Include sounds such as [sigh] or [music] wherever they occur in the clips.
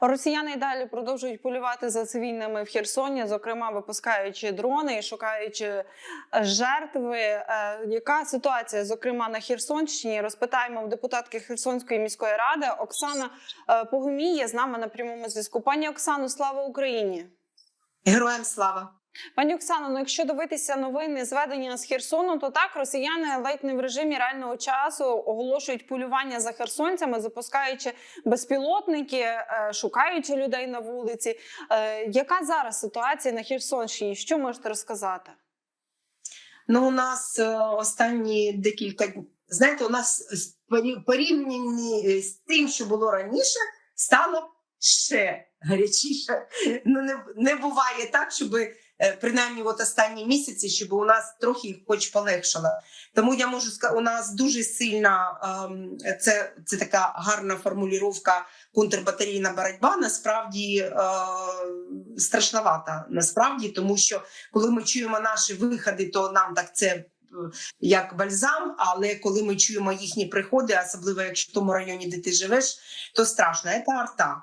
Росіяни й далі продовжують полювати за цивільними в Херсоні, зокрема випускаючи дрони і шукаючи е, жертви. Е, Яка ситуація, зокрема на Херсонщині? Розпитаємо в депутатки Херсонської міської ради Оксана е, з нами на прямому зв'язку. Пані Оксано, слава Україні! Героям слава! Пані Оксано, ну якщо дивитися новини зведення з Херсону, то так росіяни ледь не в режимі реального часу оголошують полювання за херсонцями, запускаючи безпілотники, е, шукаючи людей на вулиці. Е, Яка зараз ситуація на Херсонщині? Що можете розказати? Ну, у нас е, останні декілька днів. Знаєте, у нас з порівнянні з тим, що було раніше, стало ще гарячіше. Ну, не, не буває так, щоб принаймні от останні місяці, щоб у нас трохи хоч полегшало. Тому я можу сказати, у нас дуже сильна ем, це, це така гарна формулювання контрбатарійна боротьба. Насправді е, страшновата. Насправді, тому що коли ми чуємо наші виходи, то нам так це. Як бальзам, але коли ми чуємо їхні приходи, особливо якщо в тому районі, де ти живеш, то страшно. Це арта.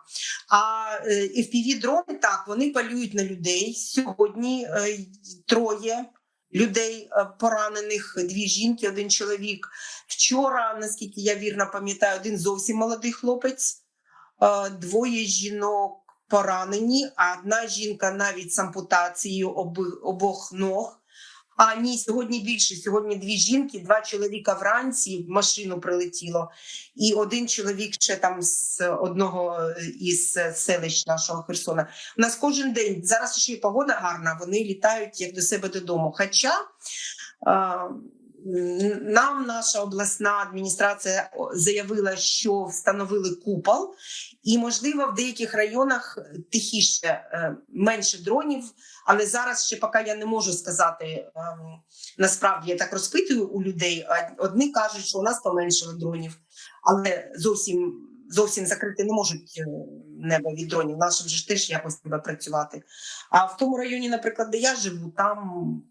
А е, fpv дрони так вони полюють на людей. Сьогодні е, троє людей е, поранених, дві жінки, один чоловік. Вчора, наскільки я вірно пам'ятаю, один зовсім молодий хлопець, двоє жінок поранені, а одна жінка навіть з ампутацією обох ног. А ні, сьогодні більше. Сьогодні дві жінки, два чоловіка вранці в машину прилетіло, і один чоловік ще там з одного е, із селищ нашого Херсона. У нас кожен день зараз ще й погода гарна. Вони літають як до себе додому. Хоча м, нам наша обласна адміністрація заявила, що встановили купол, і можливо в деяких районах тихіше е, менше дронів. Але зараз ще поки я не можу сказати ем, насправді я так розпитую у людей. Одні кажуть, що у нас поменшили дронів, але зовсім зовсім закрити не можуть е, небо від дронів. Нашим же ж теж якось треба працювати. А в тому районі, наприклад, де я живу, там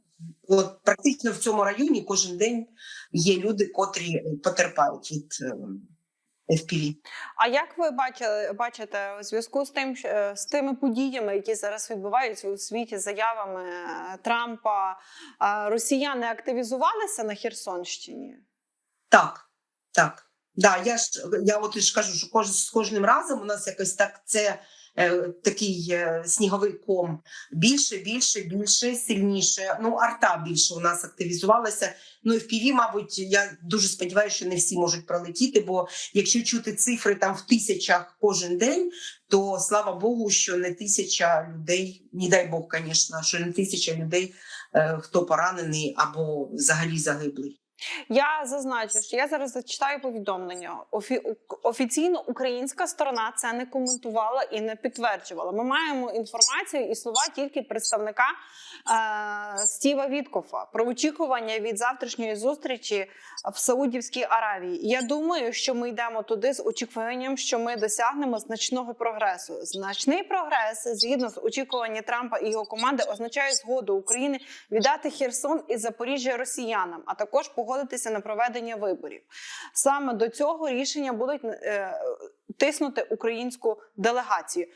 от практично в цьому районі кожен день є люди, котрі потерпають від е, FPV. А як ви бачили, бачите у зв'язку з тим, е, з тими подіями, які зараз відбуваються у світі, заявами е, Трампа, росіяни активізувалися на Херсонщині? Так, так. Да, я ж я от ж кажу, що кож, з кожним разом у нас якось так це е, такий е, сніговий ком більше, більше, більше, сильніше. Ну, арта більше у нас активізувалася. Ну і в ПІВІ, мабуть, я дуже сподіваюся, що не всі можуть пролетіти. Бо якщо чути цифри там в тисячах кожен день, то слава Богу, що не тисяча людей, не дай Бог, звісно, що не тисяча людей, е, хто поранений або взагалі загиблий. Я зазначу, що я зараз зачитаю повідомлення. Офі... Офіційно українська сторона це не коментувала і не підтверджувала. Ми маємо інформацію і слова тільки представника е... Стіва Віткофа про очікування від завтрашньої зустрічі в Саудівській Аравії. Я думаю, що ми йдемо туди з очікуванням, що ми досягнемо значного прогресу. Значний прогрес, згідно з очікуванням Трампа і його команди, означає згоду України віддати Херсон і Запоріжжя росіянам, а також погодитися на проведення виборів. Саме до цього рішення будуть е, тиснути українську делегацію.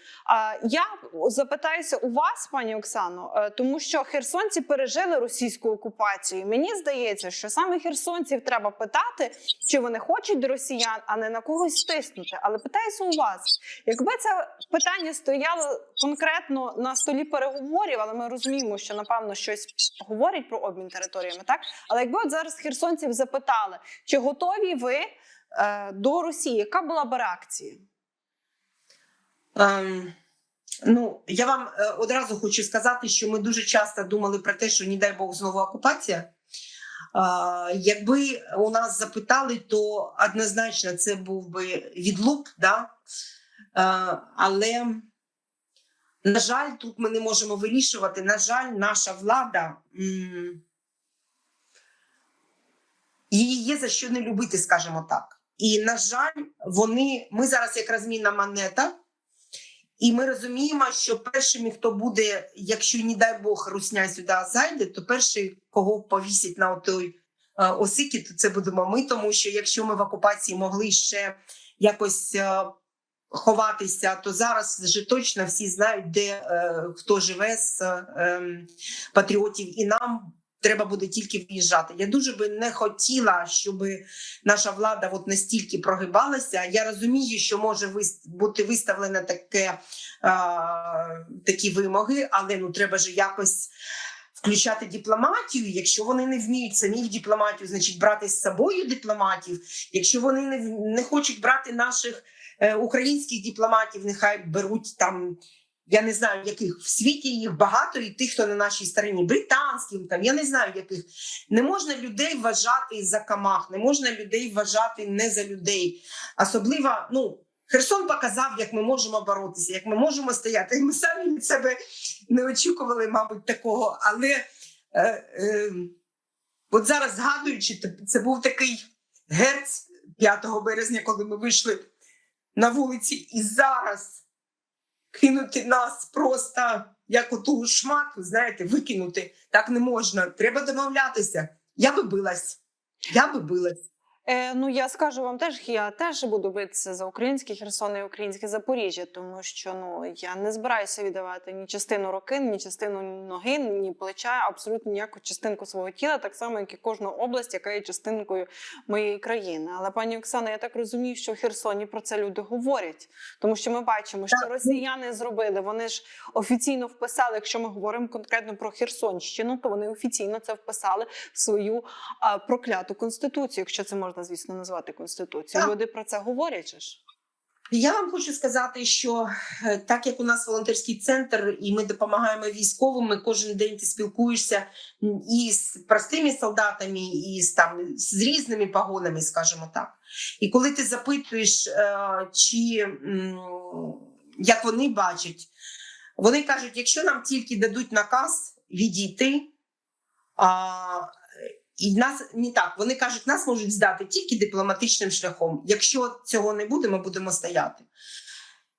Я запитаюся у вас, пані Оксано, е, тому що херсонці пережили російську окупацію. Мені здається, що саме херсонців треба питати, чи вони хочуть до росіян, а не на когось тиснути. Але питаюся у вас, якби це питання стояло конкретно на столі переговорів, але ми розуміємо, що напевно щось говорять про обмін територіями, так але якби от зараз херсонців запитали, чи готові ви до Росії, яка була б реакція? Ем, ну, я вам е, одразу хочу сказати, що ми дуже часто думали про те, що не дай Бог знову окупація. Е, якби у нас запитали, то однозначно це був би відлуп, да? е, але, на жаль, тут ми не можемо вирішувати. На жаль, наша влада. Її є за що не любити, скажімо так. І на жаль, вони ми зараз як розмінна монета, і ми розуміємо, що першими, хто буде, якщо не дай Бог, русня сюди зайде, то перший, кого повісять на той е, осикі, то це будемо ми. Тому що якщо ми в окупації могли ще якось е, ховатися, то зараз вже точно всі знають, де е, хто живе з е, патріотів, і нам треба буде тільки виїжджати. Я дуже би не хотіла, щоб наша влада от настільки прогибалася. Я розумію, що може бути виставлено таке, е, такі вимоги, але ну треба ж якось. Включати дипломатію, якщо вони не вміють самі в дипломатію, значить брати з собою дипломатів. Якщо вони не, не хочуть брати наших е, українських дипломатів, нехай беруть там. Я не знаю, яких в світі їх багато, і тих, хто на нашій стороні, британським, там я не знаю, яких не можна людей вважати за камах, не можна людей вважати не за людей. Особливо, ну Херсон показав, як ми можемо боротися, як ми можемо стояти. І Ми самі від себе не очікували, мабуть, такого. Але е, е, от зараз згадуючи, це був такий герц 5 березня, коли ми вийшли на вулиці, і зараз кинути нас просто як оту шмату, знаєте, викинути так не можна. Треба домовлятися. Я би билась. Я би билась. Е, ну я скажу вам теж, я теж буду битися за український Херсон і українське Запоріжжя, тому що ну я не збираюся віддавати ні частину руки, ні частину ноги, ні плеча, абсолютно ніяку частинку свого тіла, так само як і кожну область, яка є частинкою моєї країни. Але пані Оксана, я так розумію, що в Херсоні про це люди говорять, тому що ми бачимо, що росіяни зробили. Вони ж офіційно вписали, якщо ми говоримо конкретно про Херсонщину, то вони офіційно це вписали в свою а, прокляту конституцію, якщо це можна, звісно, назвати конституцією. Так. Люди про це говорять. ж. Я вам хочу сказати, що е, так як у нас волонтерський центр, і ми допомагаємо військовим, кожен день ти спілкуєшся і з простими солдатами, і з там з різними погонами, скажімо так. І коли ти запитуєш, е, чи як вони бачать, вони кажуть: якщо нам тільки дадуть наказ відійти, і нас не так. Вони кажуть, нас можуть здати тільки дипломатичним шляхом. Якщо цього не буде, ми будемо стояти.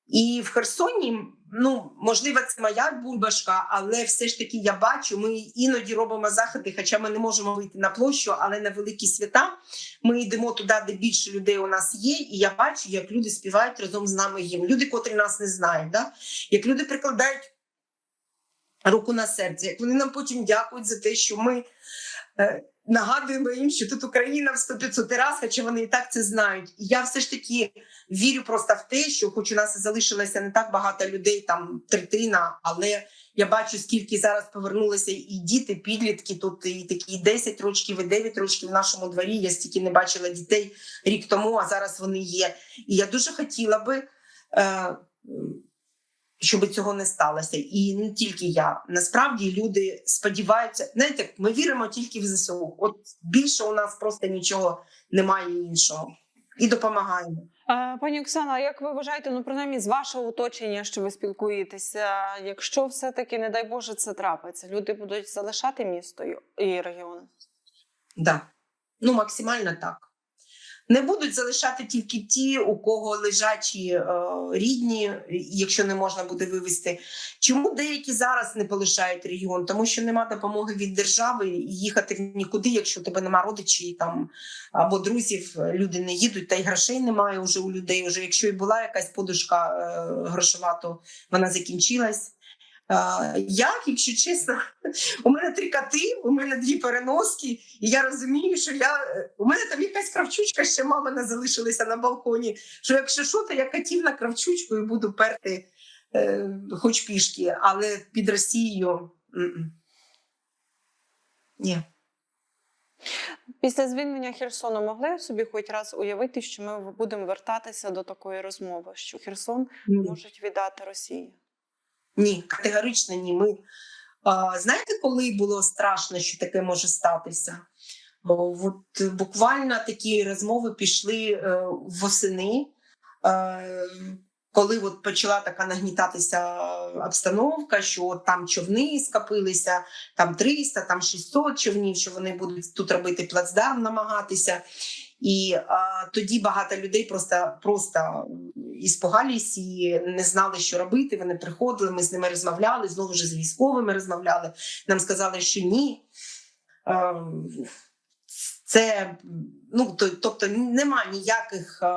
І в Херсоні, ну можливо, це моя бульбашка, але все ж таки я бачу, ми іноді робимо заходи, хоча ми не можемо вийти на площу, але на великі свята ми йдемо туди, де більше людей у нас є. І я бачу, як люди співають разом з нами їм. Люди, котрі нас не знають, да? як люди прикладають руку на серце, як вони нам потім дякують за те, що ми. Нагадуємо їм, що тут Україна в 100-500 раз, хоча вони і так це знають. І я все ж таки вірю просто в те, що хоч у нас залишилося не так багато людей, там третина, але я бачу, скільки зараз повернулися і діти, підлітки. Тут і такі 10 років, і 9 років в нашому дворі. Я стільки не бачила дітей рік тому, а зараз вони є. І я дуже хотіла би. Е, щоб цього не сталося, і не тільки я. Насправді люди сподіваються. Знаєте, ми віримо тільки в ЗСУ. От більше у нас просто нічого немає іншого. І допомагаємо. Пані Оксана, як ви вважаєте, ну принаймні з вашого оточення, що ви спілкуєтеся, якщо все-таки, не дай Боже, це трапиться, люди будуть залишати місто і- регіон? Да. Ну, максимально так. Не будуть залишати тільки ті, у кого лежачі е, рідні, якщо не можна буде вивезти. Чому деякі зараз не полишають регіон? Тому що нема допомоги від держави і їхати в нікуди, якщо тебе нема родичів там або друзів, люди не їдуть, та й грошей немає вже у людей. Уже якщо і була якась подушка е, грошова, то вона закінчилась. Як, якщо чесно, [laughs] у мене три коти, у мене дві переноски, і я розумію, що я у мене там якась кравчучка ще мамина залишилася на балконі. Що якщо що, то я котів на кравчучку і буду перти е, хоч пішки, але під Росією ні. Після звільнення Херсону могли собі хоч раз уявити, що ми будемо вертатися до такої розмови, що Херсон можуть віддати Росії? Ні, категорично ні. Ми знаєте, коли було страшно, що таке може статися? От буквально такі розмови пішли е, восени, е, коли от почала така нагнітатися обстановка, що от там човни скопилися, там 300, там 600 човнів, що вони будуть тут робити плацдарм, намагатися. І а, тоді багато людей просто, просто іспугались і не знали, що робити. Вони приходили, ми з ними розмовляли, знову ж з військовими розмовляли. Нам сказали, що ні. Ем, Це ну тобто нема ніяких е,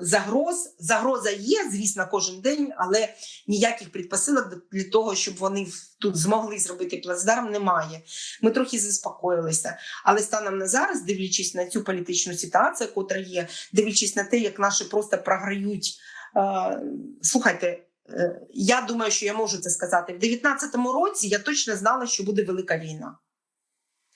загроз. Загроза є, звісно, кожен день, але ніяких предпосилок для того, щоб вони тут змогли зробити плацдарм, немає. Ми трохи заспокоїлися. Але станом на зараз, дивлячись на цю політичну ситуацію, котра є, дивлячись на те, як наші просто програють. Е, слухайте, е, я думаю, що я можу це сказати. В 19-му році я точно знала, що буде велика війна.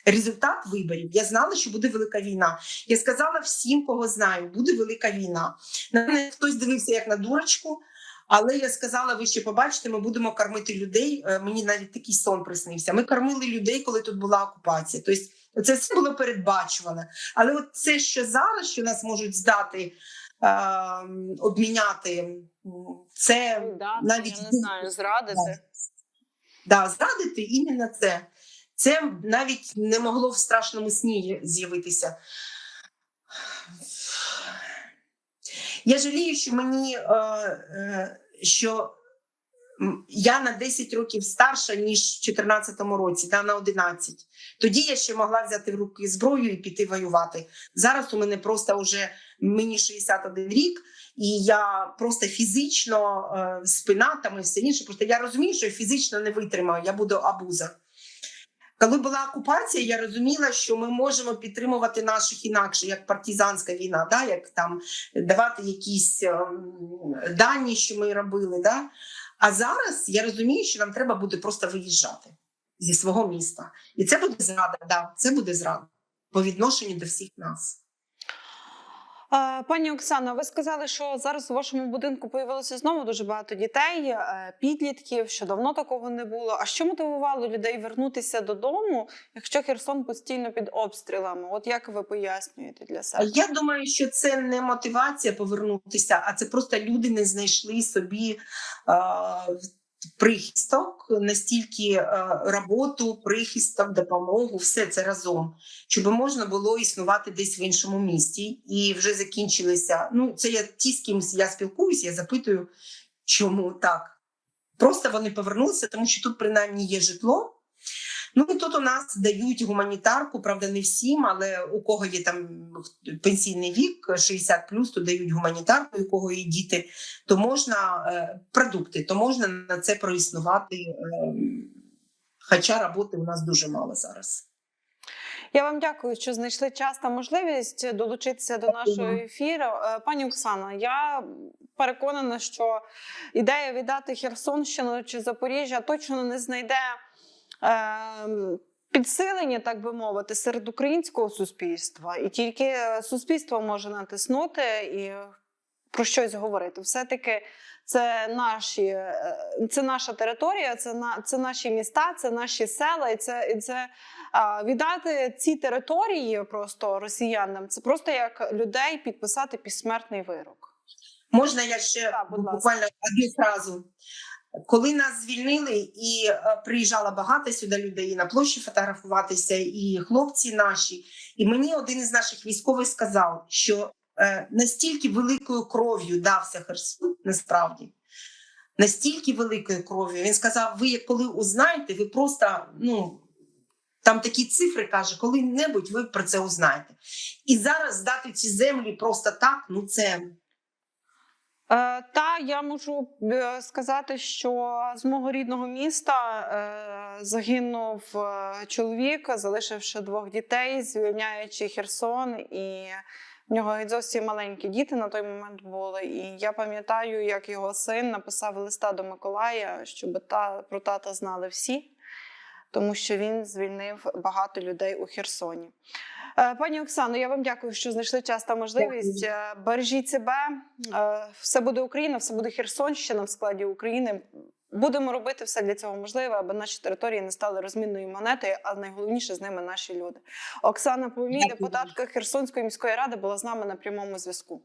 Результат виборів. Я знала, що буде велика війна. Я сказала всім, кого знаю, буде велика війна. На мене хтось дивився як на дурочку, але я сказала: ви ще побачите, ми будемо кормити людей. Е, Мені навіть такий сон приснився. Ми кормили людей, коли тут була окупація. Тобто, це все було передбачувано. Але от це, що зараз, що нас можуть здати, е, обміняти, це Да, навіть я не знаю, зрадити. Да, зрадити іменно це. Це навіть не могло в страшному сні з'явитися. Я жалію, що мені е, е, що я на 10 років старша, ніж в 2014 році, да, на 11. Тоді я ще могла взяти в руки зброю і піти воювати. Зараз у мене просто вже мені 61 рік, і я просто фізично е, спина там і все інше. Просто я розумію, що я фізично не витримаю, я буду абуза. Коли була окупація, я розуміла, що ми можемо підтримувати наших інакше, як партизанська війна, да? як там давати якісь ем, дані, що ми робили. Да? А зараз я розумію, що нам треба буде просто виїжджати зі свого міста. І це буде зрада, да, це буде зрада по відношенню до всіх нас. Пані Оксано, ви сказали, що зараз у вашому будинку появилося знову дуже багато дітей, е, підлітків, що давно такого не було. А що мотивувало людей вернутися додому, якщо Херсон постійно під обстрілами? От як ви пояснюєте для себе? Я думаю, що це не мотивація повернутися, а це просто люди не знайшли собі е, прихисток, настільки е, роботу, прихисток, допомогу, все це разом, щоб можна було існувати десь в іншому місті. І вже закінчилися. Ну, це я ті, з ким я спілкуюся, я запитую, чому так. Просто вони повернулися, тому що тут принаймні є житло. Ну і тут у нас дають гуманітарку, правда, не всім, але у кого є там пенсійний вік, 60 плюс, то дають гуманітарку, у кого є діти, то можна е, продукти, то можна на це проіснувати. Е, хоча роботи у нас дуже мало зараз. Я вам дякую, що знайшли час та можливість долучитися до нашого ефіру. Е, Пані Оксано, я переконана, що ідея віддати Херсонщину чи Запоріжжя точно не знайде е, підсилення, так би мовити, серед українського суспільства, і тільки суспільство може натиснути і про щось говорити. Все-таки це наші, е, це наша територія, це на це наші міста, це наші села, і це і це а, віддати ці території просто росіянам. Це просто як людей підписати підсмертний вирок. Можна я ще будь буквально одну фразу. Коли нас звільнили і е, приїжджало багато сюди людей і на площі фотографуватися, і хлопці наші, і мені один із наших військових сказав, що е, настільки великою кров'ю дався Херсон, насправді, настільки великою кров'ю. Він сказав: ви коли узнаєте, ви просто ну. Там такі цифри каже, коли-небудь ви про це узнаєте. І зараз здати ці землі просто так, ну це та я можу е, сказати, що з мого рідного міста е, загинув е, чоловік, залишивши двох дітей, звільняючи Херсон, і в нього зовсім маленькі діти на той момент були. І я пам'ятаю, як його син написав листа до Миколая, щоб та про тата знали всі, тому що він звільнив багато людей у Херсоні. Е, Пані Оксано, я вам дякую, що знайшли час та можливість. Е, Бережіть себе. Е, Все буде Україна, все буде Херсонщина в складі України. Будемо робити все для цього можливе, аби наші території не стали розмінною монетою, а найголовніше з ними наші люди. Оксана Павлій, депутатка Херсонської міської ради, була з нами на прямому зв'язку.